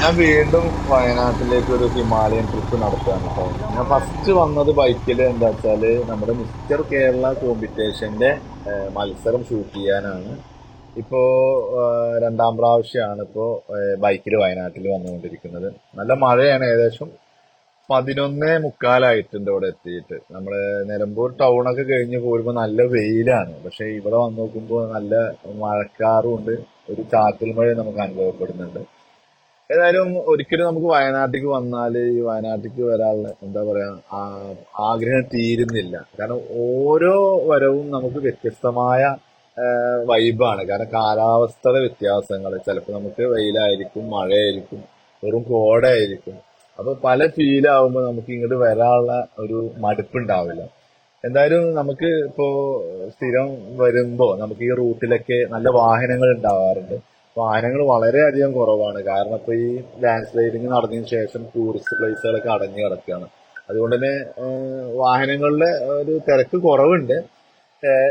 ഞാൻ വീണ്ടും വയനാട്ടിലേക്ക് ഒരു ഹിമാലയൻ ട്രിപ്പ് നടത്തുകയാണ് കേട്ടോ ഞാൻ ഫസ്റ്റ് വന്നത് ബൈക്കിൽ എന്താ വെച്ചാൽ നമ്മുടെ മിസ്റ്റർ കേരള കോമ്പറ്റീഷന്റെ മത്സരം ഷൂട്ട് ചെയ്യാനാണ്. ഇപ്പോൾ രണ്ടാം പ്രാവശ്യമാണ് ഇപ്പോൾ ബൈക്കിൽ വയനാട്ടിൽ വന്നുകൊണ്ടിരിക്കുന്നത്. നല്ല മഴയാണ് ഏകദേശം. പതിനൊന്നേ മുക്കാലായിട്ടുണ്ട് ഇവിടെ എത്തിയിട്ട്. നമ്മൾ നിലമ്പൂർ ടൗണൊക്കെ കഴിഞ്ഞ് പോരുമ്പോ നല്ല വെയിലാണ്. പക്ഷെ ഇവിടെ വന്ന് നോക്കുമ്പോൾ നല്ല മഴക്കാറും ഉണ്ട് ഒരു ചാറ്റൽ മഴ നമുക്ക് അനുഭവപ്പെടുന്നുണ്ട്. ഏതായാലും ഒരിക്കലും നമുക്ക് വയനാട്ടിലേക്ക് വന്നാൽ ഈ വയനാട്ടിലേക്ക് വരാനുള്ള എന്താ പറയാ ആഗ്രഹം തീരുന്നില്ല. കാരണം ഓരോ വരവും നമുക്ക് വ്യത്യസ്തമായ വൈബാണ്. കാരണം കാലാവസ്ഥയുടെ വ്യത്യാസങ്ങൾ ചിലപ്പോൾ നമുക്ക് വെയിലായിരിക്കും മഴയായിരിക്കും വെറും കോടയായിരിക്കും. അപ്പൊ പല ഫീൽ ആവുമ്പോൾ നമുക്ക് ഇങ്ങോട്ട് വരാനുള്ള ഒരു മടുപ്പുണ്ടാവില്ല. എന്തായാലും നമുക്ക് ഇപ്പോ സ്ഥിരം വരുമ്പോ നമുക്ക് ഈ റൂട്ടിലൊക്കെ നല്ല വാഹനങ്ങൾ ഉണ്ടാവാറുണ്ട്. വാഹനങ്ങൾ വളരെ അധികം കുറവാണ്. കാരണം ഇപ്പൊ ഈ ലാൻഡ് സ്ലൈഡിങ് നടന്നതിന് ശേഷം ടൂറിസ്റ്റ് പ്ലേസുകളൊക്കെ അടഞ്ഞു കിടക്കുകയാണ് അതുകൊണ്ട് തന്നെ വാഹനങ്ങളുടെ ഒരു തിരക്ക് കുറവുണ്ട്.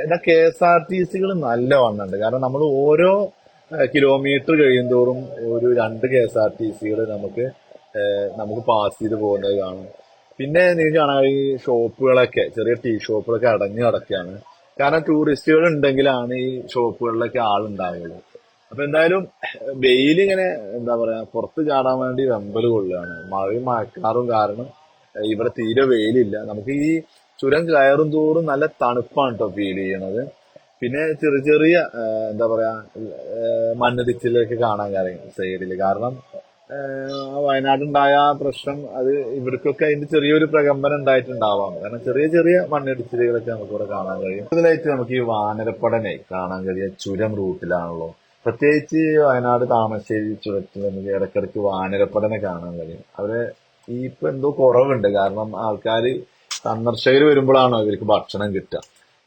എന്നാൽ കെ എസ് ആർ ടി സികൾ നല്ല വണ്ണുണ്ട് കാരണം നമ്മൾ ഓരോ കിലോമീറ്റർ കഴിയുന്തോറും ഒരു രണ്ട് കെ എസ് ആർ ടി സികൾ നമുക്ക് നമുക്ക് പാസ് ചെയ്ത് പോകുന്നത് കാണും. പിന്നെ നിങ്ങൾക്ക് കാണാൻ ഈ ഷോപ്പുകളൊക്കെ ചെറിയ ടീ ഷോപ്പുകളൊക്കെ അടഞ്ഞു കിടക്കുകയാണ് കാരണം ടൂറിസ്റ്റുകൾ ഉണ്ടെങ്കിലാണ് ഈ ഷോപ്പുകളിലൊക്കെ ആളുണ്ടാവുള്ളൂ അപ്പൊ എന്തായാലും വെയിൽ ഇങ്ങനെ എന്താ പറയാ പുറത്ത് ചാടാൻ വേണ്ടി വെമ്പൽ കൊള്ളുകയാണ്. മഴയും മഴക്കാറും കാരണം ഇവിടെ തീരെ വെയിലില്ല. നമുക്ക് ഈ ചുരം കയറും തോറും നല്ല തണുപ്പാണ് കേട്ടോ ഫീൽ ചെയ്യണത്. പിന്നെ ചെറിയ ചെറിയ എന്താ പറയാ മണ്ണിടിച്ചിലൊക്കെ കാണാൻ കാര്യം സൈഡിൽ കാരണം വയനാടുണ്ടായ ആ പ്രശ്നം അത് ഇവർക്കൊക്കെ അതിന്റെ ചെറിയൊരു പ്രകമ്പനം ഉണ്ടായിട്ടുണ്ടാവാം. കാരണം ചെറിയ ചെറിയ മണ്ണിടിച്ചിലുകളൊക്കെ നമുക്ക് ഇവിടെ കാണാൻ കഴിയും. കൂടുതലായിട്ട് നമുക്ക് ഈ വാനരപ്പടനെ കാണാൻ കഴിയുക ചുരം റൂട്ടിലാണല്ലോ. പ്രത്യേകിച്ച് വയനാട് താമരശ്ശേരി ചുരത്തിൽ നമുക്ക് ഇടക്കിടക്ക് വാനരപ്പടനെ കാണാൻ കഴിയും. അവരെ ഈ ഇപ്പൊ എന്തോ കുറവുണ്ട്. കാരണം ആൾക്കാർ സന്ദർശകർ വരുമ്പോഴാണോ ഇവർക്ക് ഭക്ഷണം കിട്ടുക.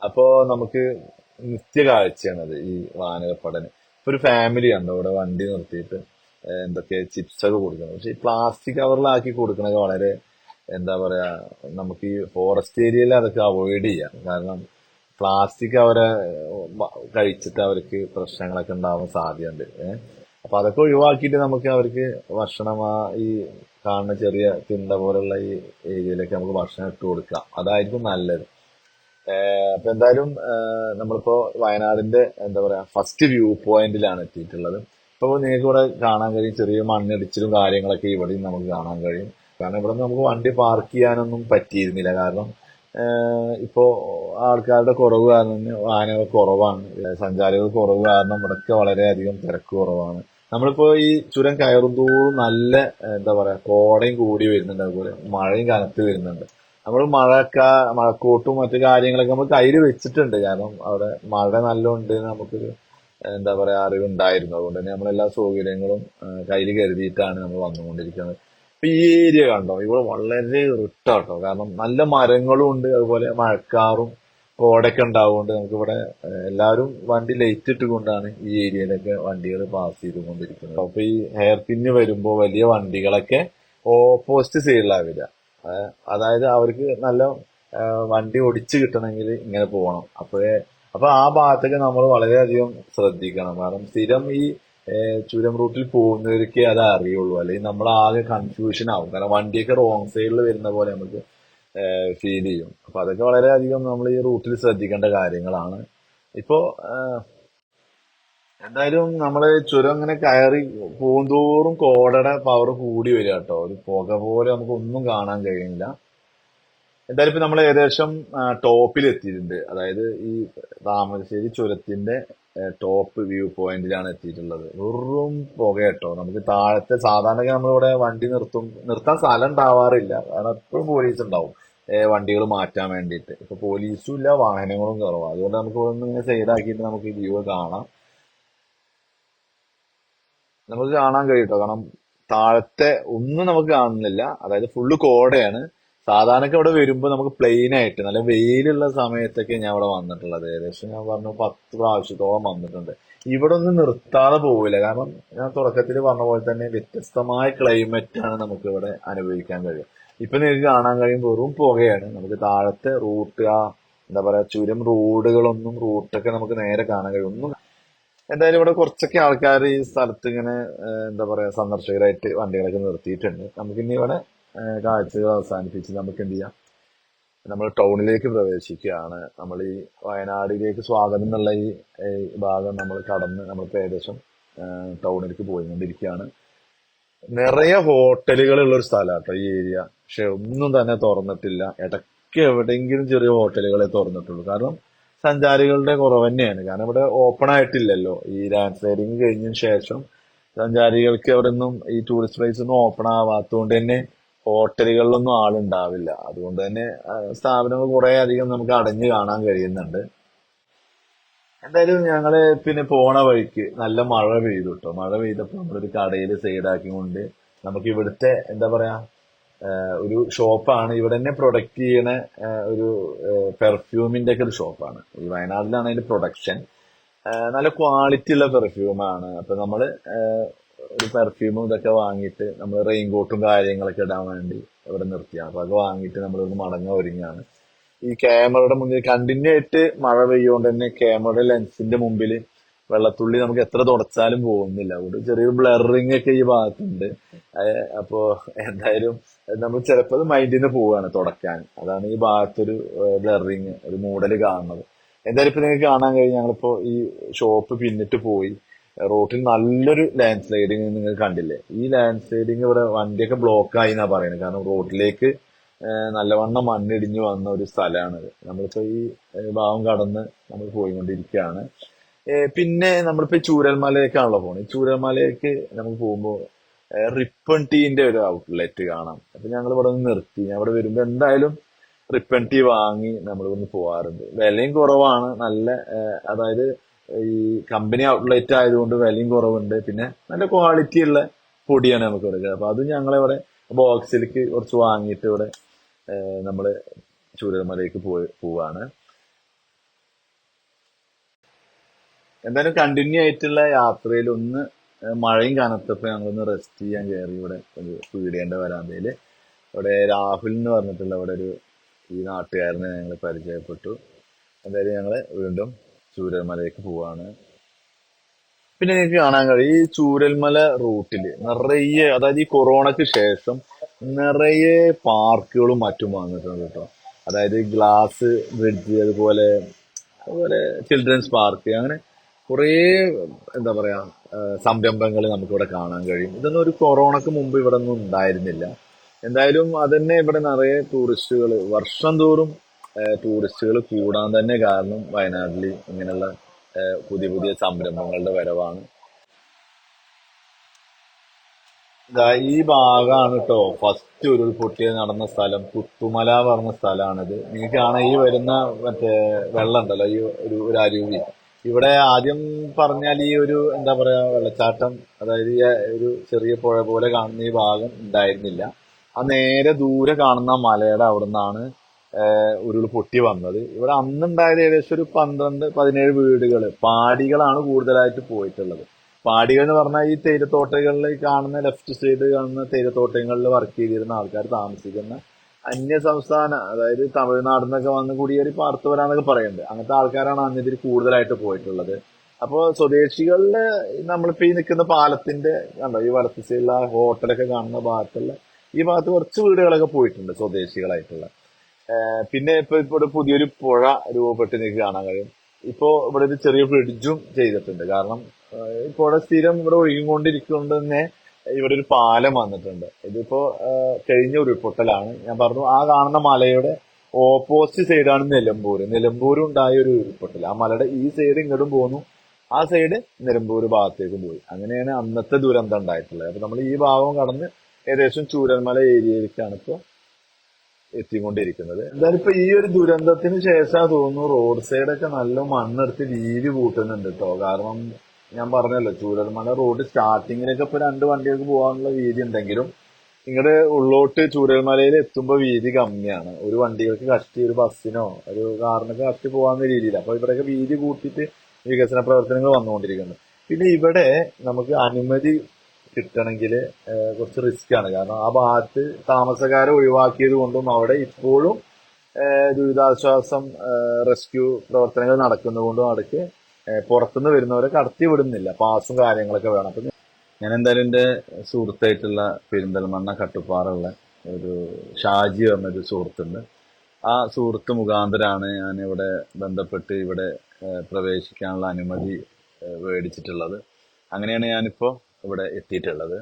അപ്പോ നമുക്ക് നിത്യ കാഴ്ചയാണത് ഈ വാനരപ്പടന്. ഇപ്പൊ ഒരു ഫാമിലി ഉണ്ടോ? ഇവിടെ വണ്ടി നിർത്തിയിട്ട്. എന്തൊക്കെ ചിപ്സ് ഒക്കെ കൊടുക്കുന്നത് പക്ഷെ ഈ പ്ലാസ്റ്റിക് കവറിലാക്കി കൊടുക്കണൊക്കെ വളരെ എന്താ പറയാ നമുക്ക് ഈ ഫോറസ്റ്റ് ഏരിയയിൽ അതൊക്കെ അവോയ്ഡ് ചെയ്യാം. കാരണം പ്ലാസ്റ്റിക് അവരെ കഴിച്ചിട്ട് അവർക്ക് പ്രശ്നങ്ങളൊക്കെ ഉണ്ടാവാൻ സാധ്യതയുണ്ട്. ഏഹ് അപ്പൊ അതൊക്കെ ഒഴിവാക്കിയിട്ട് നമുക്ക് അവർക്ക് ഭക്ഷണം ആ ഈ കാണുന്ന ചെറിയ തിണ്ട പോലുള്ള ഈ ഏരിയയിലൊക്കെ നമുക്ക് ഭക്ഷണം ഇട്ട് കൊടുക്കാം. അതായിരിക്കും നല്ലത്. അപ്പൊ എന്തായാലും നമ്മളിപ്പോ വയനാടിന്റെ എന്താ പറയാ ഫസ്റ്റ് വ്യൂ പോയിന്റിലാണ് എത്തിയിട്ടുള്ളത്. ഇപ്പൊ നിങ്ങൾക്ക് ഇവിടെ കാണാൻ കഴിയും ചെറിയ മണ്ണിടിച്ചിലും കാര്യങ്ങളൊക്കെ ഇവിടെയും നമുക്ക് കാണാൻ കഴിയും. കാരണം ഇവിടെ നമുക്ക് വണ്ടി പാർക്ക് ചെയ്യാനൊന്നും പറ്റിയിരുന്നില്ല. കാരണം ഇപ്പോൾ ഇപ്പോ ആൾക്കാരുടെ കുറവ് കാരണം തന്നെ വാഹനങ്ങൾ കുറവാണ്. സഞ്ചാരികൾ കുറവ് കാരണം ഇവിടൊക്കെ വളരെയധികം തിരക്ക് കുറവാണ്. നമ്മളിപ്പോ ഈ ചുരം കയറും തോറും നല്ല എന്താ പറയാ കോടയും കൂടി വരുന്നുണ്ട് അതുപോലെ. മഴയും കനത്ത് വരുന്നുണ്ട്. നമ്മൾ മഴക്ക മഴക്കോട്ടും മറ്റു കാര്യങ്ങളൊക്കെ നമ്മൾ കയ്യിൽ വെച്ചിട്ടുണ്ട്. കാരണം അവിടെ മഴ നല്ലോണ്ട് നമുക്കൊരു എന്താ പറയാ അറിവുണ്ടായിരുന്നു. അതുകൊണ്ട് തന്നെ നമ്മളെല്ലാ സൗകര്യങ്ങളും കയ്യിൽ കരുതിയിട്ടാണ് നമ്മൾ വന്നുകൊണ്ടിരിക്കുന്നത്. ഇപ്പൊ ഈ ഏരിയ കണ്ടോ? ഇവിടെ വളരെ റിട്ടാട്ടോ കാരണം നല്ല മരങ്ങളും ഉണ്ട്. അതുപോലെ മഴക്കാറും ഓടൊക്കെ ഉണ്ടാവുകൊണ്ട് നമുക്കിവിടെ എല്ലാവരും വണ്ടി ലൈറ്റ് ഇട്ടുകൊണ്ടാണ് ഈ ഏരിയയിലൊക്കെ വണ്ടികൾ പാസ് ചെയ്തുകൊണ്ടിരിക്കുന്നത്. അപ്പൊ ഈ ഹെയർ പിന്ന് വരുമ്പോൾ വലിയ വണ്ടികളൊക്കെ ഓപ്പോസിറ്റ് സൈഡിലാണ് വരിക. അതായത് അവർക്ക് നല്ല വണ്ടി ഓടിച്ചു കിട്ടണമെങ്കിൽ ഇങ്ങനെ പോകണം. അപ്പോഴേ അപ്പൊ ആ ഭാഗത്തൊക്കെ നമ്മൾ വളരെയധികം ശ്രദ്ധിക്കണം. കാരണം സ്ഥിരം ഈ ചുരം റൂട്ടിൽ പോകുന്നവർക്കേ അത് അറിയുള്ളൂ. അല്ലെങ്കിൽ നമ്മൾ ആകെ കൺഫ്യൂഷൻ ആവും. കാരണം വണ്ടിയൊക്കെ റോങ് സൈഡിൽ വരുന്ന പോലെ നമുക്ക് ഫീൽ ചെയ്യും. അപ്പൊ അതൊക്കെ വളരെയധികം നമ്മൾ ഈ റൂട്ടിൽ ശ്രദ്ധിക്കേണ്ട കാര്യങ്ങളാണ്. ഇപ്പോ എന്തായാലും നമ്മൾ ചുരം ഇങ്ങനെ കയറി പോകുന്തോറും കോടയുടെ പവർ കൂടി വരിക കേട്ടോ. ഒരു പുക പോലെ നമുക്ക് ഒന്നും കാണാൻ കഴിയില്ല എന്തായാലും ഇപ്പൊ നമ്മൾ ഏകദേശം ടോപ്പിൽ എത്തിയിട്ടുണ്ട് അതായത് ഈ താമരശ്ശേരി ചുരത്തിന്റെ ടോപ്പ് വ്യൂ പോയിന്റിലാണ് എത്തിയിട്ടുള്ളത്. വെറും പുക കേട്ടോ. നമുക്ക് താഴത്തെ സാധാരണ നമ്മളിവിടെ വണ്ടി നിർത്തും നിർത്താൻ സ്ഥലം ഉണ്ടാവാറില്ല. കാരണം എപ്പോഴും പോലീസ് ഉണ്ടാവും. വണ്ടികൾ മാറ്റാൻ വേണ്ടിയിട്ട്. ഇപ്പൊ പോലീസും ഇല്ല വാഹനങ്ങളും കുറവാണ് അതുകൊണ്ട് നമുക്ക് ഒന്ന് ഇങ്ങനെ സൈഡാക്കിയിട്ട് നമുക്ക് ഈ വ്യൂ കാണാം. നമുക്ക് കാണാൻ കഴിയട്ടോ കാരണം താഴത്തെ ഒന്നും നമുക്ക് കാണുന്നില്ല. അതായത് ഫുള്ള് കോടയാണ്. സാധാരണക്ക് ഇവിടെ വരുമ്പോൾ നമുക്ക് പ്ലെയിൻ ആയിട്ട് നല്ല വെയിലുള്ള സമയത്തൊക്കെ ഞാൻ ഇവിടെ വന്നിട്ടുള്ളത്. ഏകദേശം ഞാൻ പറഞ്ഞു പത്ത് പ്രാവശ്യത്തോളം വന്നിട്ടുണ്ട്. ഇവിടെ ഒന്നും നിർത്താതെ പോവില്ല. കാരണം ഞാൻ തുടക്കത്തിൽ പറഞ്ഞ പോലെ തന്നെ വ്യത്യസ്തമായ ക്ലൈമറ്റ് ആണ് നമുക്ക് ഇവിടെ അനുഭവിക്കാൻ കഴിയും ഇപ്പൊ നിങ്ങൾക്ക് കാണാൻ കഴിയും വെറും പുകയാണ്. നമുക്ക് താഴത്തെ റൂട്ട് ആ എന്താ പറയാ ചുരം റോഡുകളൊന്നും റൂട്ടൊക്കെ നമുക്ക് നേരെ കാണാൻ കഴിയും. ഒന്നും എന്തായാലും ഇവിടെ കുറച്ചൊക്കെ ആൾക്കാർ ഈ സ്ഥലത്ത് ഇങ്ങനെ എന്താ പറയാ സന്ദർശകരായിട്ട് വണ്ടികളൊക്കെ നിർത്തിയിട്ടുണ്ട്. നമുക്ക് ഇനി ഇവിടെ കാഴ്ചകൾ അവസാനിപ്പിച്ച് നമുക്ക് എന്ത് ചെയ്യാം നമ്മൾ ടൗണിലേക്ക് പ്രവേശിക്കുകയാണ്. നമ്മൾ ഈ വയനാടിലേക്ക് സ്വാഗതം എന്നുള്ള ഈ ഭാഗം നമ്മൾ കടന്ന് നമ്മളിപ്പോൾ ഏകദേശം ടൗണിലേക്ക് പോയിക്കൊണ്ടിരിക്കുകയാണ്. നിറയെ ഹോട്ടലുകൾ ഉള്ള ഒരു സ്ഥലമാട്ടോ ഈ ഏരിയ. പക്ഷെ ഒന്നും തന്നെ തുറന്നിട്ടില്ല. ഇടയ്ക്ക് എവിടെയെങ്കിലും ചെറിയ ഹോട്ടലുകളെ തുറന്നിട്ടുള്ളൂ. കാരണം സഞ്ചാരികളുടെ കുറവ് തന്നെയാണ്. കാരണം ഇവിടെ ഓപ്പൺ ആയിട്ടില്ലല്ലോ. ഈ ലാൻഡ് സ്ലൈഡിങ് കഴിഞ്ഞതിന് ശേഷം സഞ്ചാരികൾക്ക് അവിടെ ഈ ടൂറിസ്റ്റ് പ്ലേസ് ഒന്നും ഓപ്പൺ ആവാത്തതുകൊണ്ട് തന്നെ ഹോട്ടലുകളിലൊന്നും ആളുണ്ടാവില്ല. അതുകൊണ്ട് തന്നെ സ്ഥാപനങ്ങൾ കുറെ അധികം നമുക്ക് അടഞ്ഞു കാണാൻ കഴിയുന്നുണ്ട്. എന്തായാലും ഞങ്ങൾ പിന്നെ പോണ വഴിക്ക് നല്ല മഴ പെയ്തു കേട്ടോ മഴ പെയ്തപ്പോ നമ്മളൊരു കടയിൽ സൈഡാക്കി കൊണ്ട് നമുക്ക് ഇവിടുത്തെ എന്താ പറയാ ഒരു ഷോപ്പാണ്. ഇവിടെ തന്നെ പ്രൊഡക്റ്റ് ചെയ്യണ ഒരു പെർഫ്യൂമിന്റെ ഒക്കെ ഒരു ഷോപ്പാണ്. ഈ വയനാട്ടിലാണ് അതിന്റെ പ്രൊഡക്ഷൻ. നല്ല ക്വാളിറ്റി ഉള്ള പെർഫ്യൂമാണ്. അപ്പൊ നമ്മൾ ഒരു പെർഫ്യൂമും ഇതൊക്കെ വാങ്ങിയിട്ട് നമ്മൾ റെയിൻ കോട്ടും കാര്യങ്ങളൊക്കെ ഇടാൻ വേണ്ടി ഇവിടെ നിർത്തിയാണ് അപ്പൊ അത് വാങ്ങിയിട്ട് നമ്മൾ ഇവിടെ മടങ്ങാൻ ഒരുങ്ങാണ്. ഈ ക്യാമറയുടെ മുന്നിൽ കണ്ടിന്യൂ ആയിട്ട് മഴ പെയ്യുകൊണ്ട് തന്നെ ക്യാമറയുടെ ലെൻസിന്റെ മുമ്പിൽ വെള്ളത്തുള്ളി നമുക്ക് എത്ര തുടച്ചാലും പോകുന്നില്ല. ഒരു ചെറിയൊരു ബ്ലറിങ് ഒക്കെ ഈ ഭാഗത്തുണ്ട്. അപ്പോ എന്തായാലും നമ്മൾ ചിലപ്പോൾ മൈൻഡിൽ നിന്ന് പോവുകയാണ് തുടക്കാൻ അതാണ് ഈ ഭാഗത്തൊരു ബ്ലറിങ് ഒരു മൂടൽ കാണുന്നത്. എന്തായാലും ഇപ്പൊ നിങ്ങൾക്ക് കാണാൻ കഴിഞ്ഞാൽ ഞങ്ങളിപ്പോ ഈ ഷോപ്പ് പിന്നിട്ട് പോയി. റോട്ടിൽ നല്ലൊരു ലാൻഡ് സ്ലൈഡിങ് നിങ്ങൾ കണ്ടില്ലേ? ഈ ലാൻഡ് സ്ലൈഡിങ് ഇവിടെ വണ്ടിയൊക്കെ ബ്ലോക്ക് ആയി എന്നാ പറയുന്നത് കാരണം റോഡിലേക്ക് നല്ലവണ്ണം മണ്ണിടിഞ്ഞു വന്ന ഒരു സ്ഥലമാണിത് നമ്മളിപ്പോ ഈ ഭാവം കടന്ന് നമ്മൾ പോയിക്കൊണ്ടിരിക്കുകയാണ്. പിന്നെ നമ്മളിപ്പോ ചൂരൽമലയിലേക്കാണല്ലോ പോണത് ചൂരൽമലയിലേക്ക് നമുക്ക് പോകുമ്പോൾ റിപ്പൺ ടീന്റെ ഒരു ഔട്ട്ലെറ്റ് കാണാം. അപ്പൊ ഞങ്ങൾ ഇവിടെ നിന്ന് നിർത്തി. ഞാൻ വരുമ്പോ എന്തായാലും റിപ്പൺ ടീ വാങ്ങി നമ്മൾ ഇവിടുന്ന് പോവാറുണ്ട്. വിലയും കുറവാണ്. നല്ല അതായത് ഈ കമ്പനി ഔട്ട്ലെറ്റ് ആയതുകൊണ്ട് വിലയും കുറവുണ്ട്. പിന്നെ നല്ല ക്വാളിറ്റി ഉള്ള പൊടിയാണ് നമുക്ക് കൊടുക്കുക. അപ്പൊ അത് ഞങ്ങളിവിടെ ബോക്സിലേക്ക് കുറച്ച് വാങ്ങിയിട്ട് ഇവിടെ നമ്മൾ നമ്മൾ ചൂരൽമലയ്ക്ക് പോയി പോവാണ്. എന്തായാലും കണ്ടിന്യൂ ആയിട്ടുള്ള യാത്രയിൽ ഒന്ന് മഴയും കനത്തപ്പോ ഞങ്ങളൊന്ന് റെസ്റ്റ് ചെയ്യാൻ കയറി ഇവിടെ ഒരു പീടിയന്റെ വരാന്തയിൽ. ഇവിടെ രാഹുൽ എന്ന് പറഞ്ഞിട്ടുള്ള ഇവിടെ ഒരു ഈ നാട്ടുകാരനെ ഞങ്ങൾ പരിചയപ്പെട്ടു. എന്തായാലും ഞങ്ങൾ വീണ്ടും ചൂരൽമലയ്ക്ക് പോവാണ്. പിന്നെ നിങ്ങൾക്ക് കാണാൻ കഴിയും ഈ ചൂരൽമല റൂട്ടിൽ നിറയെ അതായത് ഈ കൊറോണക്ക് ശേഷം നിറയെ പാർക്കുകളും മറ്റും വന്നിട്ടുണ്ട് കേട്ടോ അതായത് ഗ്ലാസ് ബ്രിഡ്ജ് അതുപോലെ അതുപോലെ ചിൽഡ്രൻസ് പാർക്ക് അങ്ങനെ കുറേ എന്താ പറയാ സംരംഭങ്ങൾ നമുക്കിവിടെ കാണാൻ കഴിയും. ഇതൊന്നും ഒരു കൊറോണക്ക് മുമ്പ് ഇവിടെ ഒന്നും ഉണ്ടായിരുന്നില്ല. എന്തായാലും അതന്നെ ഇവിടെ നിറയെ ടൂറിസ്റ്റുകൾ വർഷം തോറും ടൂറിസ്റ്റുകൾ കൂടാൻ തന്നെ കാരണം വയനാട്ടിൽ ഇങ്ങനെയുള്ള പുതിയ പുതിയ സംരംഭങ്ങളുടെ വരവാണ്. ഈ ഭാഗമാണ് കേട്ടോ ഫസ്റ്റ് ഉരുൾപൊട്ടിയ നടന്ന സ്ഥലം. പുത്തുമല പറഞ്ഞ സ്ഥലമാണിത് നിങ്ങൾക്ക് കാണാൻ ഈ വരുന്ന മറ്റേ വെള്ളം ഉണ്ടല്ലോ ഈ ഒരു ഒരു അരുവി. ഇവിടെ ആദ്യം പറഞ്ഞാൽ ഈ ഒരു എന്താ പറയാ വെള്ളച്ചാട്ടം അതായത് ഈ ഒരു ചെറിയ പുഴ പോലെ കാണുന്ന ഈ ഭാഗം ഉണ്ടായിരുന്നില്ല. ആ നേരെ ദൂരെ കാണുന്ന മലയുടെ അവിടെ നിന്നാണ് ഉരുൾ പൊട്ടി വന്നത്. ഇവിടെ അന്നുണ്ടായത് ഏകദേശം ഒരു പന്ത്രണ്ട് പതിനേഴ് വീടുകൾ പാടികളാണ് കൂടുതലായിട്ട് പോയിട്ടുള്ളത്. പാടികൾ എന്ന് പറഞ്ഞാൽ ഈ തേയിലത്തോട്ടങ്ങളിൽ കാണുന്ന ലെഫ്റ്റ് സൈഡ് കാണുന്ന തേയിലത്തോട്ടങ്ങളിൽ വർക്ക് ചെയ്തിരുന്ന ആൾക്കാർ താമസിക്കുന്ന അന്യ സംസ്ഥാന അതായത് തമിഴ്നാട് നിന്നൊക്കെ വന്ന് കുടിയേറി പാർത്തവരാന്നൊക്കെ പറയുന്നുണ്ട്. അങ്ങനത്തെ ആൾക്കാരാണ് അന്ന് ഇതിൽ കൂടുതലായിട്ട് പോയിട്ടുള്ളത്. അപ്പോൾ സ്വദേശികളിൽ നമ്മളിപ്പോ ഈ നിൽക്കുന്ന പാലത്തിന്റെ കണ്ടോ ഈ വലത്ത് ഹോട്ടലൊക്കെ കാണുന്ന ഭാഗത്തുള്ള ഈ ഭാഗത്ത് കുറച്ച് വീടുകളൊക്കെ പോയിട്ടുണ്ട് സ്വദേശികളായിട്ടുള്ള. പിന്നെ ഇപ്പൊ ഒരു പുതിയൊരു പുഴ രൂപപ്പെട്ട് നിങ്ങൾക്ക് കാണാൻ കഴിയും. ഇപ്പോ ഇവിടെ ഒരു ചെറിയ ബ്രിഡ്ജും ചെയ്തിട്ടുണ്ട്. കാരണം പുഴ സ്ഥിരം ഇവിടെ ഒഴുകിക്കൊണ്ടിരിക്കുന്നത് തന്നെ ഇവിടെ ഒരു പാലം വന്നിട്ടുണ്ട്. ഇതിപ്പോ കഴിഞ്ഞ ഒരു ഉരുൾപൊട്ടലാണ്. ഞാൻ പറഞ്ഞു ആ കാണുന്ന മലയുടെ ഓപ്പോസിറ്റ് സൈഡാണ് നിലമ്പൂർ നിലമ്പൂർ ഉണ്ടായ ഒരു ഉരുൾപൊട്ടൽ ആ മലയുടെ ഈ സൈഡ് ഇങ്ങോട്ടും പോന്നു. ആ സൈഡ് നിലമ്പൂർ ഭാഗത്തേക്കും പോയി. അങ്ങനെയാണ് അന്നത്തെ ദുരന്തം ഉണ്ടായിട്ടുള്ളത്. അപ്പൊ നമ്മൾ ഈ ഭാഗം കടന്ന് ഏകദേശം ചൂരൽമല ഏരിയയിലേക്കാണ് ഇപ്പോ എത്തിക്കൊണ്ടിരിക്കുന്നത്. എന്തായാലും ഇപ്പൊ ഈ ഒരു ദുരന്തത്തിന് ശേഷം തോന്നുന്നു റോഡ് സൈഡൊക്കെ നല്ല മണ്ണെടുത്ത് വീതി കൂട്ടുന്നുണ്ട് കേട്ടോ കാരണം ഞാൻ പറഞ്ഞല്ലോ ചൂരൽമല റോഡ് സ്റ്റാർട്ടിങ്ങിലൊക്കെ ഇപ്പൊ രണ്ട് വണ്ടികൾക്ക് പോകാനുള്ള വീതി ഉണ്ടെങ്കിലും നിങ്ങളുടെ ഉള്ളോട്ട് ചൂരൽമലയിൽ എത്തുമ്പോൾ വീതി കമ്മിയാണ്. ഒരു വണ്ടികൾക്ക് കഷ്ടി ഒരു ബസ്സിനോ ഒരു കാറിനൊക്കെ കഷ്ടി പോകാവുന്ന രീതിയിൽ അപ്പൊ ഇവിടെയൊക്കെ വീതി കൂട്ടിയിട്ട് വികസന പ്രവർത്തനങ്ങൾ വന്നുകൊണ്ടിരിക്കുന്നു. പിന്നെ ഇവിടെ നമുക്ക് അനുമതി കിട്ടണമെങ്കിൽ കുറച്ച് റിസ്ക് ആണ്. കാരണം ആ ഭാഗത്ത് താമസക്കാരെ ഒഴിവാക്കിയത് കൊണ്ടും അവിടെ ഇപ്പോഴും ദുരിതാശ്വാസം റെസ്ക്യൂ പ്രവർത്തനങ്ങൾ നടക്കുന്നതുകൊണ്ടും അവിടേക്ക് പുറത്തുനിന്ന് വരുന്നവരെ കടത്തി വിടുന്നില്ല പാസും കാര്യങ്ങളൊക്കെ വേണം. അപ്പൊ ഞാൻ എന്തായാലും എന്റെ സുഹൃത്തായിട്ടുള്ള പെരിന്തൽമണ്ണ കട്ടുപ്പാറുള്ള ഒരു ഷാജി പറഞ്ഞൊരു സുഹൃത്തുണ്ട്. ആ സുഹൃത്ത് മുഖാന്തരാണ് ഞാൻ ഇവിടെ ബന്ധപ്പെട്ട് ഇവിടെ പ്രവേശിക്കാനുള്ള അനുമതി മേടിച്ചിട്ടുള്ളത്. അങ്ങനെയാണ് ഞാനിപ്പോൾ ഇവിടെ എത്തിയിട്ടുള്ളത്.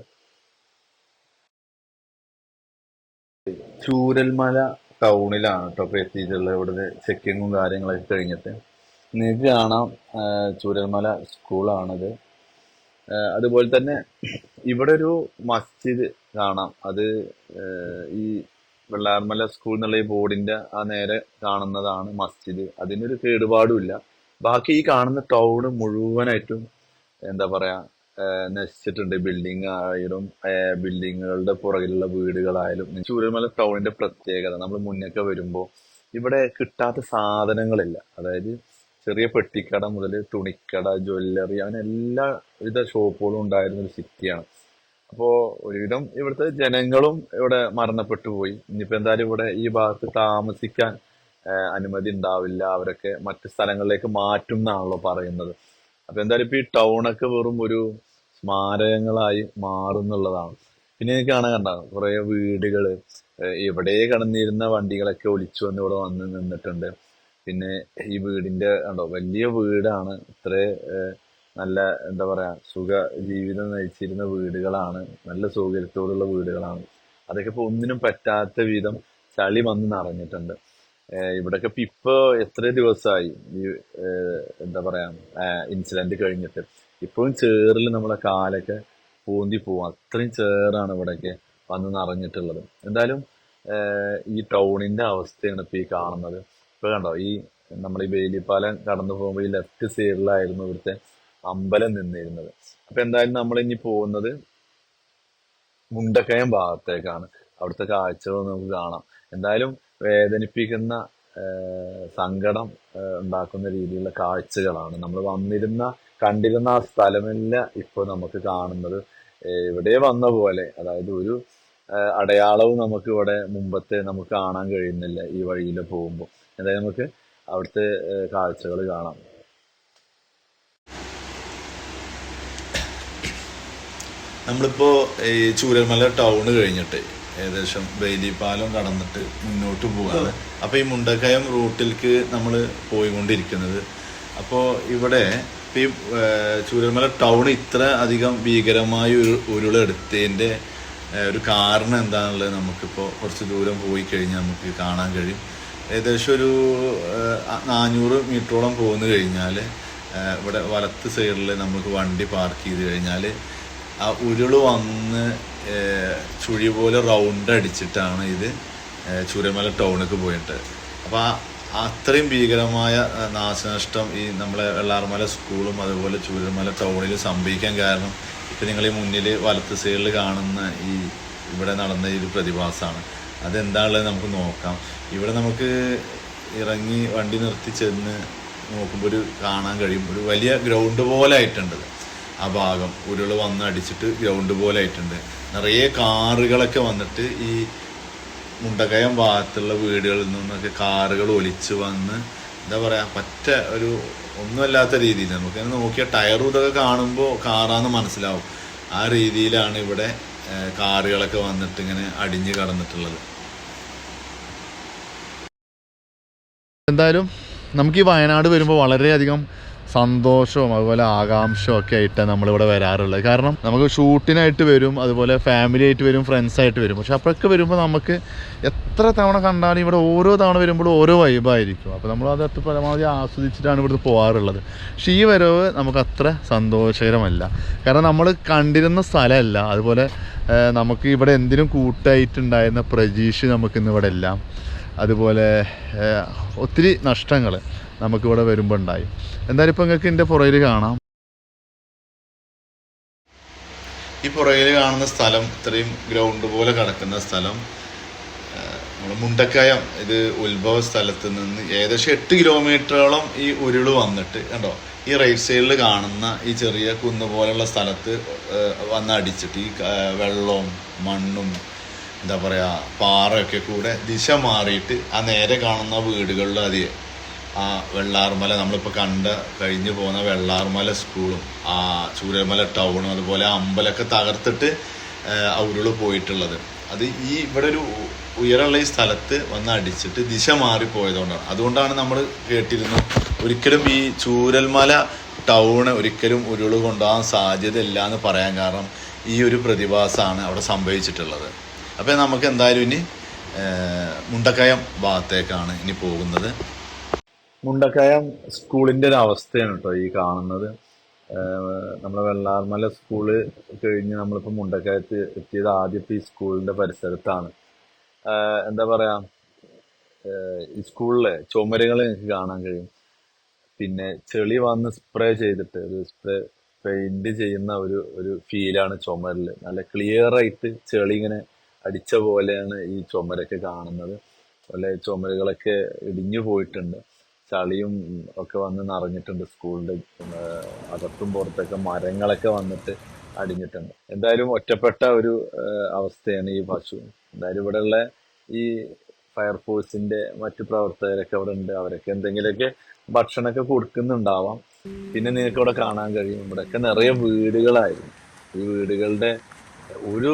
ചൂരൽമല ടൗണിലാണ് കേട്ടോ ഇപ്പോൾ എത്തിയിട്ടുള്ളത്. ഇവിടുത്തെ ചെക്കിങ്ങും കാര്യങ്ങളൊക്കെ കഴിഞ്ഞിട്ട്. നിങ്ങൾക്ക് കാണാം ചൂരൽമല സ്കൂളാണിത്. അതുപോലെ തന്നെ ഇവിടെ ഒരു മസ്ജിദ് കാണാം. അത് ഈ വെള്ളാർമല സ്കൂൾ എന്നുള്ള ഈ ബോർഡിന്റെ ആ നേരെ കാണുന്നതാണ് മസ്ജിദ്. അതിനൊരു കേടുപാടുമില്ല ബാക്കി ഈ കാണുന്ന ടൗൺ മുഴുവനായിട്ടും എന്താ പറയാ നശിച്ചിട്ടുണ്ട്. ബിൽഡിംഗ് ആയാലും ബിൽഡിങ്ങുകളുടെ പുറകിലുള്ള വീടുകളായാലും. ചൂരമല ടൗണിന്റെ പ്രത്യേകത നമ്മൾ മുന്നൊക്കെ വരുമ്പോൾ ഇവിടെ കിട്ടാത്ത സാധനങ്ങളില്ല. അതായത് ചെറിയ പെട്ടിക്കട മുതൽ തുണിക്കട ജ്വല്ലറി അങ്ങനെ എല്ലാവിധ ഷോപ്പുകളും ഉണ്ടായിരുന്ന ഒരു സിറ്റിയാണ് അപ്പോൾ ഒരുവിധം ഇവിടുത്തെ ജനങ്ങളും ഇവിടെ മരണപ്പെട്ടു പോയി. ഇനിയിപ്പോൾ എന്തായാലും ഇവിടെ ഈ ഭാഗത്ത് താമസിക്കാൻ അനുമതി ഉണ്ടാവില്ല. അവരൊക്കെ മറ്റ് സ്ഥലങ്ങളിലേക്ക് മാറ്റും എന്നാണല്ലോ പറയുന്നത്. അപ്പൊ എന്തായാലും ഇപ്പൊ ഈ ടൗണൊക്കെ വെറും ഒരു സ്മാരകങ്ങളായി മാറുന്നുള്ളതാണ്. പിന്നെ കാണാൻ കണ്ട കുറെ വീടുകൾ എവിടെ കടന്നിരുന്ന വണ്ടികളൊക്കെ ഒളിച്ചു വന്ന് ഇവിടെ വന്ന് നിന്നിട്ടുണ്ട്. പിന്നെ ഈ വീടിന്റെ കണ്ടോ വലിയ വീടാണ്. ഇത്ര നല്ല എന്താ പറയാ സുഖ ജീവിതം നയിച്ചിരുന്ന വീടുകളാണ്. നല്ല സൗകര്യത്തോടുള്ള വീടുകളാണ്. അതൊക്കെ ഇപ്പൊ ഒന്നിനും പറ്റാത്ത വിധം ചളി വന്ന് നിറഞ്ഞിട്ടുണ്ട്. ഏഹ് ഇവിടൊക്കെ ഇപ്പൊ ഇപ്പൊ എത്ര ദിവസമായി ഈ എന്താ പറയാ ഇൻസിഡന്റ് കഴിഞ്ഞിട്ട്. ഇപ്പോഴും ചേറിൽ നമ്മളെ കാലൊക്കെ പൂന്തി പോവും. അത്രയും ചേറാണ് ഇവിടെയൊക്കെ വന്ന് നിറഞ്ഞിട്ടുള്ളത്. എന്തായാലും ഈ ടൗണിന്റെ അവസ്ഥയാണ് ഇപ്പൊ ഈ കാണുന്നത്. ഇപ്പൊ കണ്ടോ ഈ നമ്മൾ ഈ ബേലിപ്പാലം കടന്നു പോകുമ്പോൾ ഈ ലെഫ്റ്റ് സൈഡിലായിരുന്നു ഇവിടുത്തെ അമ്പലം നിന്നിരുന്നത്. അപ്പൊ എന്തായാലും നമ്മൾ ഇനി പോകുന്നത് മുണ്ടക്കയം ഭാഗത്തേക്കാണ്. അവിടുത്തെ കാഴ്ചകൾ നമുക്ക് കാണാം. എന്തായാലും വേദനിപ്പിക്കുന്ന സങ്കടം ഉണ്ടാക്കുന്ന രീതിയിലുള്ള കാഴ്ചകളാണ്. നമ്മൾ വന്നിരുന്ന കണ്ടിരുന്ന ആ സ്ഥലമല്ല ഇപ്പോൾ നമുക്ക് കാണുന്നത്. ഇവിടെ വന്ന പോലെ അതായത് ഒരു അടയാളവും നമുക്ക് ഇവിടെ മുമ്പത്തെ നമുക്ക് കാണാൻ കഴിയുന്നില്ല ഈ വഴിയിൽ പോകുമ്പോൾ. എന്തായാലും നമുക്ക് അവിടുത്തെ കാഴ്ചകൾ കാണാം. നമ്മളിപ്പോ ഈ ചൂരൽമല ടൗണ് കഴിഞ്ഞിട്ട് ഏകദേശം പാലം കടന്നിട്ട് മുന്നോട്ട് പോവാണ്. അപ്പൊ ഈ മുണ്ടക്കയം റൂട്ടിലേക്ക് നമ്മൾ പോയിക്കൊണ്ടിരിക്കുന്നത്. അപ്പോൾ ഇവിടെ ഈ ചൂരമല ടൗൺ ഇത്ര അധികം ഭീകരമായ ഒരു ഉരുളെടുത്തതിന്റെ ഒരു കാരണം എന്താണെന്നുള്ളത് നമുക്കിപ്പോൾ കുറച്ച് ദൂരം പോയി കഴിഞ്ഞാൽ നമുക്ക് കാണാൻ കഴിയും. ഏകദേശം ഒരു നാനൂറ് മീറ്ററോളം പോന്നു കഴിഞ്ഞാൽ ഇവിടെ വലത്ത് സൈഡിൽ നമുക്ക് വണ്ടി പാർക്ക് ചെയ്ത് കഴിഞ്ഞാൽ ആ ഉരുൾ വന്ന് ചുഴി പോലെ റൗണ്ട് അടിച്ചിട്ടാണ് ഇത് ചുരമല ടൗണിലേക്ക് പോയിട്ട്. അപ്പോൾ അത്രയും ഭീകരമായ നാശനഷ്ടം ഈ നമ്മളെ വെള്ളാർമല സ്കൂളും അതുപോലെ ചുരമല ടൗണിൽ സംഭവിക്കാൻ കാരണം ഇപ്പം നിങ്ങൾ ഈ മുന്നിൽ വലത്ത് സൈഡിൽ കാണുന്ന ഈ ഇവിടെ നടന്ന ഈ ഒരു പ്രതിഭാസമാണ്. അതെന്താണുള്ളത് നമുക്ക് നോക്കാം. ഇവിടെ നമുക്ക് ഇറങ്ങി വണ്ടി നിർത്തി ചെന്ന് നോക്കുമ്പോൾ ഒരു കാണാൻ കഴിയും. ഒരു വലിയ ഗ്രൗണ്ട് പോലെ ആയിട്ടുണ്ട്. ആ ഭാഗം. ഉരുൾ വന്ന് അടിച്ചിട്ട് ഗ്രൗണ്ട് പോലെ ആയിട്ടുണ്ട്. നിറയെ കാറുകളൊക്കെ വന്നിട്ട് ഈ മുണ്ടക്കയം ഭാഗത്തുള്ള വീടുകളിൽ നിന്നൊക്കെ കാറുകൾ ഒലിച്ചു വന്ന് എന്താ പറയാ പറ്റ ഒരു ഒന്നുമല്ലാത്ത രീതിയിൽ നമുക്ക് നോക്കിയ ടയറും ഇതൊക്കെ കാണുമ്പോൾ കാറാന്ന് മനസ്സിലാവും. ആ രീതിയിലാണ് ഇവിടെ കാറുകളൊക്കെ വന്നിട്ട് ഇങ്ങനെ അടിഞ്ഞു കടന്നിട്ടുള്ളത്. എന്തായാലും നമുക്ക് ഈ വയനാട് വരുമ്പോൾ വളരെയധികം സന്തോഷവും അതുപോലെ ആകാംക്ഷയും ഒക്കെ ആയിട്ടാണ് നമ്മളിവിടെ വരാറുള്ളത്. കാരണം നമുക്ക് ഷൂട്ടിനായിട്ട് വരും അതുപോലെ ഫാമിലി ആയിട്ട് വരും ഫ്രണ്ട്സ് ആയിട്ട് വരും. പക്ഷെ അപ്പോഴൊക്കെ വരുമ്പോൾ നമുക്ക് എത്ര തവണ കണ്ടാലും ഇവിടെ ഓരോ തവണ വരുമ്പോഴും ഓരോ വൈബായിരിക്കും അപ്പോൾ നമ്മൾ അത് പരമാവധി ആസ്വദിച്ചിട്ടാണ് ഇവിടുന്ന് പോകാറുള്ളത് പക്ഷേ ഈ വരവ് നമുക്ക് അത്ര സന്തോഷകരമല്ല. കാരണം നമ്മൾ കണ്ടിരുന്ന സ്ഥലമല്ല. അതുപോലെ നമുക്ക് ഇവിടെ എന്തിനും കൂട്ടായിട്ടുണ്ടായിരുന്ന പ്രജീഷ് നമുക്കിന്ന് ഇവിടെ എല്ലാം അതുപോലെ ഒത്തിരി നഷ്ടങ്ങൾ നമുക്കിവിടെ വരുമ്പോൾ ഉണ്ടായി എന്തായാലും ഇപ്പം നിങ്ങൾക്ക് എന്റെ പുറയിൽ കാണാം. ഈ പുറയിൽ കാണുന്ന സ്ഥലം ഇത്രയും ഗ്രൗണ്ട് പോലെ കിടക്കുന്ന സ്ഥലം മുണ്ടക്കയം ഇത് ഉത്ഭവ സ്ഥലത്ത് നിന്ന് ഏകദേശം എട്ട് കിലോമീറ്ററോളം ഈ ഉരുൾ വന്നിട്ട് കണ്ടോ? ഈ റൈറ്റ് സൈഡിൽ കാണുന്ന ഈ ചെറിയ കുന്ന് പോലെയുള്ള സ്ഥലത്ത് വന്ന് അടിച്ചിട്ട് ഈ വെള്ളവും മണ്ണും എന്താ പറയുക പാറയൊക്കെ കൂടെ ദിശ മാറിയിട്ട് ആ നേരെ കാണുന്ന വീടുകളിൽ അത് ആ വെള്ളാർമല നമ്മളിപ്പോൾ കണ്ട കഴിഞ്ഞു പോകുന്ന വെള്ളാർമല സ്കൂളും ആ ചൂരമല ടൗണും അതുപോലെ അമ്പലമൊക്കെ തകർത്തിട്ട് ആ പോയിട്ടുള്ളത്. അത് ഈ ഇവിടെ ഒരു ഉയരമുള്ള ഈ സ്ഥലത്ത് വന്ന് അടിച്ചിട്ട് ദിശ മാറിപ്പോയതുകൊണ്ടാണ്. അതുകൊണ്ടാണ് നമ്മൾ കേട്ടിരുന്നു ഒരിക്കലും ഈ ചൂരൽമല ടൗണ് ഒരിക്കലും ഉരുൾ കൊണ്ടുപോകാൻ സാധ്യതയില്ല എന്ന് പറയാൻ കാരണം ഈ ഒരു പ്രതിഭാസമാണ് അവിടെ സംഭവിച്ചിട്ടുള്ളത്. അപ്പോൾ നമുക്ക് എന്തായാലും ഇനി മുണ്ടക്കയം ഭാഗത്തേക്കാണ് ഇനി പോകുന്നത്. മുണ്ടക്കയം സ്കൂളിന്റെ ഒരു അവസ്ഥയാണ് കേട്ടോ ഈ കാണുന്നത്. നമ്മളെ വെള്ളാർമല സ്കൂൾ കഴിഞ്ഞ് നമ്മളിപ്പോ മുണ്ടക്കയത്ത് എത്തിയത് ആദ്യത്തെ ഈ സ്കൂളിന്റെ പരിസരത്താണ്. എന്താ പറയാ? ഈ സ്കൂളിലെ ചുമരുകൾ എനിക്ക് കാണാൻ കഴിയും. പിന്നെ ചെളി വന്ന് സ്പ്രേ ചെയ്തിട്ട് ഒരു സ്പ്രേ പെയിന്റ് ചെയ്യുന്ന ഒരു ഒരു ഫീലാണ് ചുമരിൽ നല്ല ക്ലിയർ ആയിട്ട് ചെളി ഇങ്ങനെ അടിച്ച പോലെയാണ് ഈ ചുമരൊക്കെ കാണുന്നത്. അതുപോലെ ചുമരുകളൊക്കെ ഇടിഞ്ഞു പോയിട്ടുണ്ട്. ചളിയും ഒക്കെ വന്ന് നിറഞ്ഞിട്ടുണ്ട് സ്കൂളിന്റെ ഏഹ്, അകത്തും പുറത്തൊക്കെ മരങ്ങളൊക്കെ വന്നിട്ട് അടിഞ്ഞിട്ടുണ്ട്. എന്തായാലും ഒറ്റപ്പെട്ട ഒരു അവസ്ഥയാണ് ഈ പശു. എന്തായാലും ഇവിടെയുള്ള ഈ ഫയർഫോഴ്സിന്റെ മറ്റു പ്രവർത്തകരൊക്കെ അവിടെ ഉണ്ട് അവരൊക്കെ എന്തെങ്കിലുമൊക്കെ ഭക്ഷണമൊക്കെ കൊടുക്കുന്നുണ്ടാവാം. പിന്നെ നിങ്ങൾക്ക് ഇവിടെ കാണാൻ കഴിയും ഇവിടെയൊക്കെ നിറയെ വീടുകളായിരുന്നു. ഈ വീടുകളുടെ ഒരു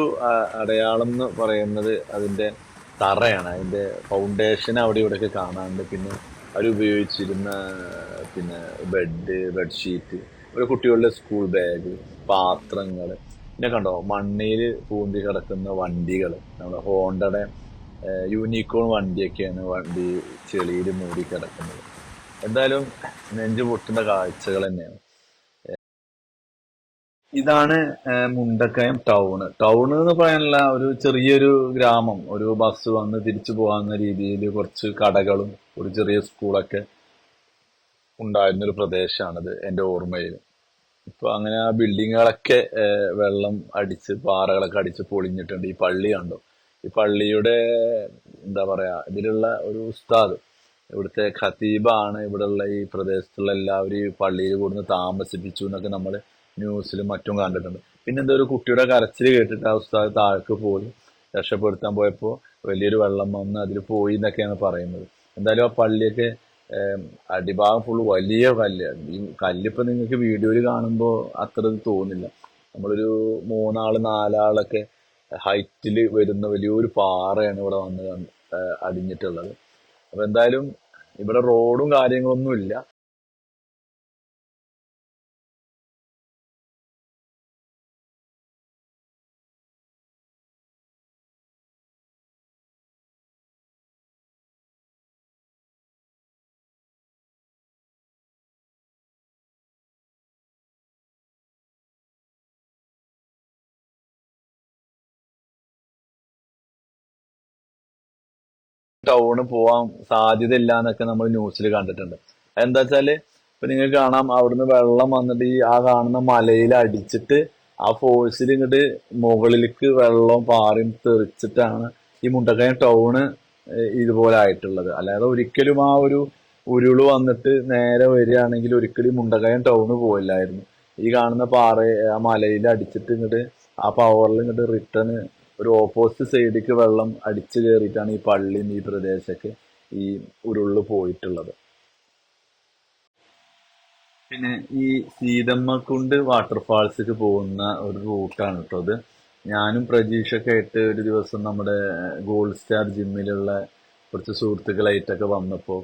അടയാളം എന്ന് പറയുന്നത് അതിന്റെ തറയാണ്. അതിന്റെ ഫൗണ്ടേഷൻ അവിടെ ഇവിടെയൊക്കെ കാണാനുണ്ട്. പിന്നെ അവർ ഉപയോഗിച്ചിരുന്ന പിന്നെ ബെഡ് ബെഡ്ഷീറ്റ് ഒരു കുട്ടികളുടെ സ്കൂൾ ബാഗ് പാത്രങ്ങൾ. പിന്നെ കണ്ടോ മണ്ണിൽ പൂന്തി കിടക്കുന്ന വണ്ടികൾ. നമ്മുടെ ഹോണ്ടയുടെ യൂണിക്കോൺ വണ്ടിയൊക്കെയാണ് വണ്ടി ചെളിയിൽ മൂടി കിടക്കുന്നത്. എന്തായാലും നെഞ്ചു പൊട്ടുന്ന കാഴ്ചകൾ തന്നെയാണ്. ഇതാണ് മുണ്ടക്കയം ടൗണ് ടൗൺ എന്ന് പറയാനുള്ള ഒരു ചെറിയൊരു ഗ്രാമം. ഒരു ബസ് വന്ന് തിരിച്ചു പോകാവുന്ന രീതിയിൽ കുറച്ച് കടകളും ഒരു ചെറിയ സ്കൂളൊക്കെ ഉണ്ടായിരുന്ന ഒരു പ്രദേശമാണിത് എന്റെ ഓർമ്മയിൽ. ഇപ്പൊ അങ്ങനെ ആ ബിൽഡിങ്ങുകളൊക്കെ വെള്ളം അടിച്ച് പാറകളൊക്കെ അടിച്ച് പൊളിഞ്ഞിട്ടുണ്ട്. ഈ പള്ളി കണ്ടു. ഈ പള്ളിയുടെ എന്താ പറയാ ഇതിലുള്ള ഒരു ഉസ്താദ് ഇവിടുത്തെ ഖതീബാണ് ഇവിടെയുള്ള ഈ പ്രദേശത്തുള്ള എല്ലാവരും ഈ പള്ളിയിൽ കൂടുന്ന താമസിപ്പിച്ചു എന്നൊക്കെ നമ്മൾ ന്യൂസിലും മറ്റും കണ്ടിട്ടുണ്ട്. പിന്നെ എന്തോ ഒരു കുട്ടിയുടെ കരച്ചിൽ കേട്ടിട്ട് ആ ഉസ്താദ് താഴേക്ക് പോയി. രക്ഷപ്പെടുത്താൻ പോയപ്പോൾ വലിയൊരു വെള്ളം വന്ന് അതിൽ പോയി എന്നൊക്കെയാണ് പറയുന്നത്. എന്തായാലും ആ പള്ളിയൊക്കെ അടിഭാഗം ഫുള്ള് വലിയ കല്ല് ഈ കല്ലിപ്പോൾ നിങ്ങൾക്ക് വീഡിയോയിൽ കാണുമ്പോൾ അത്ര തോന്നില്ല. നമ്മളൊരു മൂന്നാൾ നാലാളൊക്കെ ഹൈറ്റിൽ വരുന്ന വലിയൊരു പാറയാണ് ഇവിടെ വന്ന് അടിഞ്ഞിട്ടുള്ളത്. അപ്പോൾ എന്തായാലും ഇവിടെ റോഡും കാര്യങ്ങളൊന്നും ഇല്ല ടൗണ് പോവാൻ സാധ്യതയില്ല എന്നൊക്കെ നമ്മൾ ന്യൂസിൽ കണ്ടിട്ടുണ്ട്. എന്താ വെച്ചാൽ ഇപ്പൊ നിങ്ങൾ കാണാം അവിടുന്ന് വെള്ളം വന്നിട്ട് ഈ ആ കാണുന്ന മലയിൽ അടിച്ചിട്ട് ആ ഫോഴ്സിൽ ഇങ്ങോട്ട് മുകളിലേക്ക് വെള്ളം പാറി തെറിച്ചിട്ടാണ് ഈ മുണ്ടക്കയം ടൗണ് ഇതുപോലെ ആയിട്ടുള്ളത്. അല്ലാതെ ഒരിക്കലും ആ ഒരു ഉരുൾ വന്നിട്ട് നേരെ വരികയാണെങ്കിൽ ഒരിക്കലും മുണ്ടക്കയം ടൗണ് പോയില്ലായിരുന്നു. ഈ കാണുന്ന പാറ ആ മലയിൽ അടിച്ചിട്ട് ഇങ്ങോട്ട് ആ പവറിൽ ഇങ്ങോട്ട് റിട്ടേൺ ഒരു ഓപ്പോസിറ്റ് സൈഡിലേക്ക് വെള്ളം അടിച്ചു കയറിയിട്ടാണ് ഈ പള്ളിയും ഈ പ്രദേശമൊക്കെ ഈ ഉരുൾ പോയിട്ടുള്ളത്. പിന്നെ ഈ സീതമ്മക്കുണ്ട് വാട്ടർഫാൾസിക്ക് പോകുന്ന ഒരു റൂട്ടാണ് കേട്ടോ അത്. ഞാനും പ്രജീഷൊക്കെ ആയിട്ട് ഒരു ദിവസം നമ്മുടെ ഗോൾഡ് സ്റ്റാർ ജിമ്മിലുള്ള കുറച്ച് സുഹൃത്തുക്കളായിട്ടൊക്കെ വന്നപ്പോൾ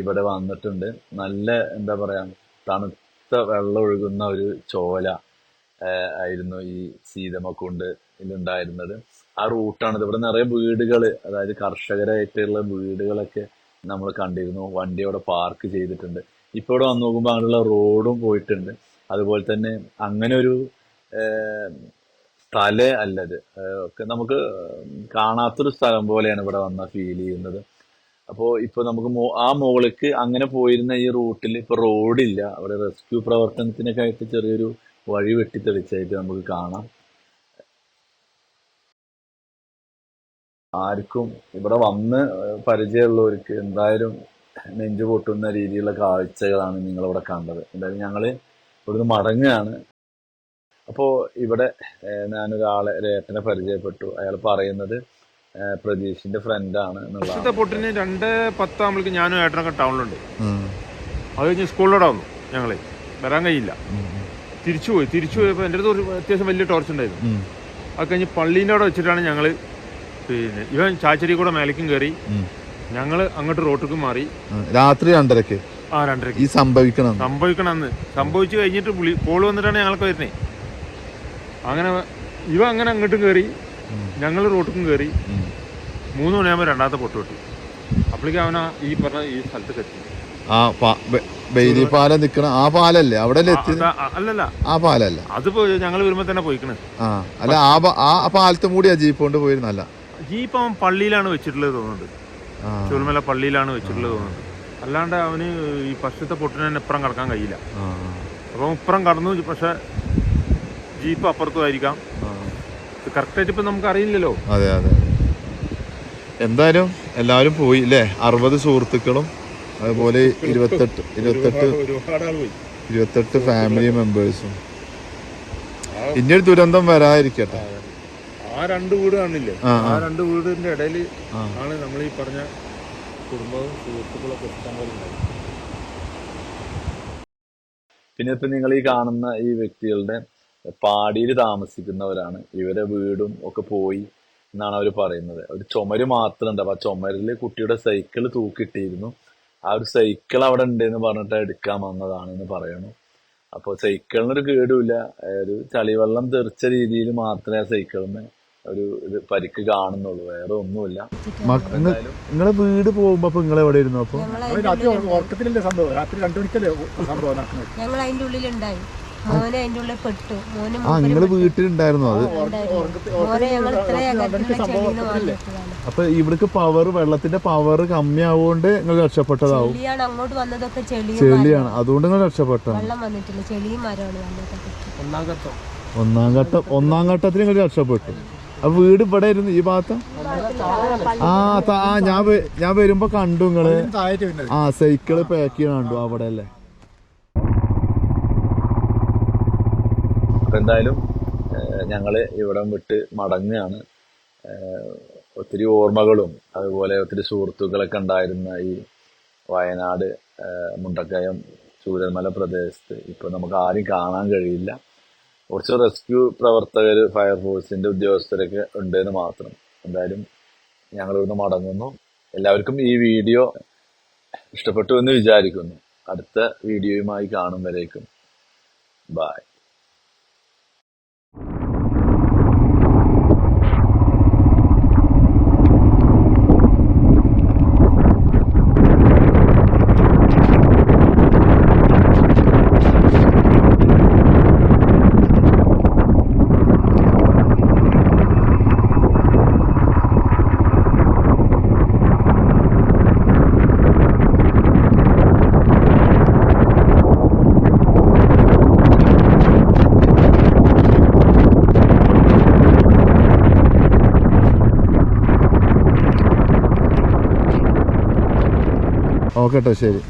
ഇവിടെ വന്നിട്ടുണ്ട്. നല്ല എന്താ പറയാ തണുത്ത വെള്ളം ഒഴുകുന്ന ഒരു ചോല ആയിരുന്നു ഈ സീതമ്മക്കുണ്ട് ഇതിലുണ്ടായിരുന്നത് ആ റൂട്ടാണ് ഇവിടെ നിറയെ വീടുകൾ അതായത് കർഷകരായിട്ടുള്ള വീടുകളൊക്കെ നമ്മൾ കണ്ടിരുന്നു. വണ്ടി അവിടെ പാർക്ക് ചെയ്തിട്ടുണ്ട്. ഇപ്പൊ ഇവിടെ വന്ന് നോക്കുമ്പോൾ അങ്ങനെയുള്ള റോഡും പോയിട്ടുണ്ട്. അതുപോലെ തന്നെ അങ്ങനെ ഒരു സ്ഥല അല്ലത്. ഒക്കെ നമുക്ക് കാണാത്തൊരു സ്ഥലം പോലെയാണ് ഇവിടെ വന്ന ഫീൽ ചെയ്യുന്നത്. അപ്പോൾ ഇപ്പൊ നമുക്ക് ആ മുകളിലേക്ക് അങ്ങനെ പോയിരുന്ന ഈ റൂട്ടിൽ ഇപ്പൊ റോഡില്ല അവിടെ റെസ്ക്യൂ പ്രവർത്തനത്തിനൊക്കെ ആയിട്ട് ചെറിയൊരു വഴി വെട്ടിത്തെളിച്ചായിട്ട് നമുക്ക് കാണാം. ആർക്കും ഇവിടെ വന്ന് പരിചയമുള്ളവർക്ക് എന്തായാലും നെഞ്ചു പൊട്ടുന്ന രീതിയിലുള്ള കാഴ്ചകളാണ് നിങ്ങൾ ഇവിടെ കണ്ടത്. എന്തായാലും ഞങ്ങൾ ഇവിടുന്ന് മടങ്ങുകയാണ്. അപ്പോൾ ഇവിടെ ഞാനൊരാളെ ഒരു ഏട്ടനെ പരിചയപ്പെട്ടു. അയാൾ പറയുന്നത് പ്രതീഷിന്റെ ഫ്രണ്ടാണ് വർഷത്തെ എന്നുള്ളതാണ് പൊട്ടിന് രണ്ട് പത്താകുമ്പോഴേക്കും ഞാനും ഏട്ടനൊക്കെ ടൗണിലുണ്ട്. അത് കഴിഞ്ഞ് സ്കൂളിലൂടെ വന്നു ഞങ്ങളെ. വരാൻ കഴിയില്ല. തിരിച്ചു പോയി തിരിച്ചു പോയപ്പോൾ എന്റെ അടുത്ത് അത്യാവശ്യം വലിയ ടോർച്ച് ഉണ്ടായിരുന്നു. അത് കഴിഞ്ഞ് പള്ളീന്റെ അവിടെ വെച്ചിട്ടാണ് ഞങ്ങൾ പിന്നെ ഇവൻ ചാച്ചരി കൂടെ മേലേക്കും കയറി ഞങ്ങൾ ഞങ്ങൾ അങ്ങോട്ട് റോട്ടിലേക്ക് മാറി. രാത്രി രണ്ടരക്ക് ആ രണ്ടരക്ക് ഈ സംഭവിക്കണം സംഭവിക്കണമെന്ന് സംഭവിച്ചു കഴിഞ്ഞിട്ട് പുളി കോൾ വന്നിട്ടാണ് ഞങ്ങൾക്ക് വരുന്നത് അങ്ങനെ ഇവ അങ്ങനെ അങ്ങോട്ടും കയറി ഞങ്ങൾ റോട്ടിലും കയറി മൂന്ന് മണിയാകുമ്പോൾ രണ്ടാമത്തെ പൊട്ട് കിട്ടി അപ്പോഴേക്കും അവനാ ഈ പറഞ്ഞ ഈ സ്ഥലത്തേക്ക് എത്തി ആ ബെയ്ലി പാലം നിക്കണ ആ പാലല്ലേ? അവിടെ അല്ലല്ല. ആ പാലല്ല? അതിപ്പോ ഞങ്ങൾ വരുമ്പോ തന്നെ പോയിക്കണ്. ആ അല്ല ആ ആ പാലത്തും കൂടി ആ ജീപ്പ് കൊണ്ട് പോയിരുന്നല്ല ജീപ്പ് അവൻ പള്ളിയിലാണ് വെച്ചിട്ടുള്ളത് തോന്നുന്നുണ്ട്. ആ. ചുരുമല പള്ളിയിലാണ് വെച്ചിട്ടുള്ളത് തോന്നുന്നുണ്ട്. അല്ലാണ്ട് അവന് ഈ പശുത്തെ പൊട്ടിന് തന്നെ ഇപ്പുറം കടക്കാൻ കഴിയില്ല. അപ്പം ഇപ്പുറം കടന്നു പക്ഷെ ജീപ്പ് അപ്പുറത്തും ആയിരിക്കാം. ആ. കറക്റ്റായിട്ട് ഇപ്പം നമുക്ക് അറിയില്ലല്ലോ അതെ അതെ. എന്തായാലും എല്ലാവരും പോയി അല്ലേ അറുപത് സുഹൃത്തുക്കളും അതുപോലെ ഇരുപത്തെട്ട് ഇരുപത്തെട്ട് ഇരുപത്തെട്ട് ഫാമിലി മെമ്പേഴ്സും. ഇനി ഒരു ദുരന്തം വരാതിരിക്കട്ടെ. ആ രണ്ട് വീട് കാണില്ലേ? ആ. രണ്ട് വീടിന്റെ ഇടയിൽ ആണ് നമ്മൾ ഈ പറഞ്ഞ കുടുംബവും സുഹൃത്തുക്കളൊക്കെ ഇഷ്ടം പോലെ പിന്നെ ഇപ്പൊ നിങ്ങൾ ഈ കാണുന്ന ഈ വ്യക്തികളുടെ പാടിയിൽ താമസിക്കുന്നവരാണ്. ഇവരെ വീടും ഒക്കെ പോയി എന്നാണ് അവർ പറയുന്നത്. ഒരു ചുമര് മാത്രം ഉണ്ട്. അപ്പൊ ആ ചുമരിൽ കുട്ടിയുടെ സൈക്കിൾ തൂക്കിട്ടിരുന്നു ആ ഒരു സൈക്കിൾ അവിടെ ഉണ്ടെന്ന് പറഞ്ഞിട്ട് എടുക്കാൻ വന്നതാണ് എന്ന് പറയണു. അപ്പോൾ സൈക്കിളിനൊരു കേടുമില്ല. ഒരു ചളിവെള്ളം തെറിച്ച രീതിയിൽ മാത്രമേ ആ സൈക്കിളിന് ഒരു ഇത് പരിക്ക് കാണുന്നുള്ളൂ. വേറെ ഒന്നുമില്ല. നിങ്ങളെ വീട് പോകുമ്പോ അപ്പൊ നിങ്ങൾ എവിടെ ഇരുന്നു അപ്പൊ രാത്രി ഉറക്കത്തിലല്ലേ സംഭവം? രാത്രി രണ്ടു മണിക്കല്ലേ സംഭവം ഞങ്ങൾ അതിന്റെ ഉള്ളിലുണ്ടായി. മോനെ അതിന്റെ ഉള്ളിൽ പെട്ടു. മോന് ആ നിങ്ങൾ വീട്ടിലുണ്ടായിരുന്നു അത്? മോനെ ഞങ്ങൾ അപ്പൊ ഇവിടേക്ക് പവർ വെള്ളത്തിന്റെ പവർ കമ്മിയാവുകൊണ്ട് നിങ്ങൾ രക്ഷപ്പെട്ടതാവും. ചെളിയാണ് അങ്ങോട്ട് വന്നതൊക്കെ ചെളിയും ചെളിയാണ്. അതുകൊണ്ട് നിങ്ങൾ രക്ഷപ്പെട്ടോ വെള്ളം വന്നിട്ടില്ല. ചെളിയും മരമാണ് വന്നതൊക്കെ. ഒന്നാം ഘട്ടം. ഒന്നാം ഘട്ടത്തിൽ നിങ്ങൾ രക്ഷപ്പെട്ടു. ആ വീട് ഇവിടെ ഇരുന്നു ഈ ഭാഗത്ത്? ആ ആ ഞാൻ ഞാൻ വരുമ്പോ കണ്ടു നിങ്ങൾ. ആ സൈക്കിൾ പാക്ക് ചെയ്യണ കണ്ടു അവിടെ അല്ലേ? അപ്പൊ എന്തായാലും ഞങ്ങൾ ഇവിടം വിട്ട് മടങ്ങുകയാണ് ഒത്തിരി ഓർമ്മകളും അതുപോലെ ഒത്തിരി സുഹൃത്തുക്കളൊക്കെ ഉണ്ടായിരുന്ന ഈ വയനാട് മുണ്ടക്കയം ചൂരൽമല പ്രദേശത്ത് ഇപ്പൊ നമുക്ക് ആരും കാണാൻ കഴിയില്ല. കുറച്ച് റെസ്ക്യൂ പ്രവർത്തകർ ഫയർഫോഴ്സിന്റെ ഉദ്യോഗസ്ഥരൊക്കെ ഉണ്ടെന്ന് മാത്രം. എന്തായാലും ഞങ്ങൾ ഇവിടുന്ന് മടങ്ങുന്നു. എല്ലാവർക്കും ഈ വീഡിയോ ഇഷ്ടപ്പെട്ടു എന്ന് വിചാരിക്കുന്നു. അടുത്ത വീഡിയോയുമായി കാണും വരേക്കും. ബൈ കേട്ടോ ശരി.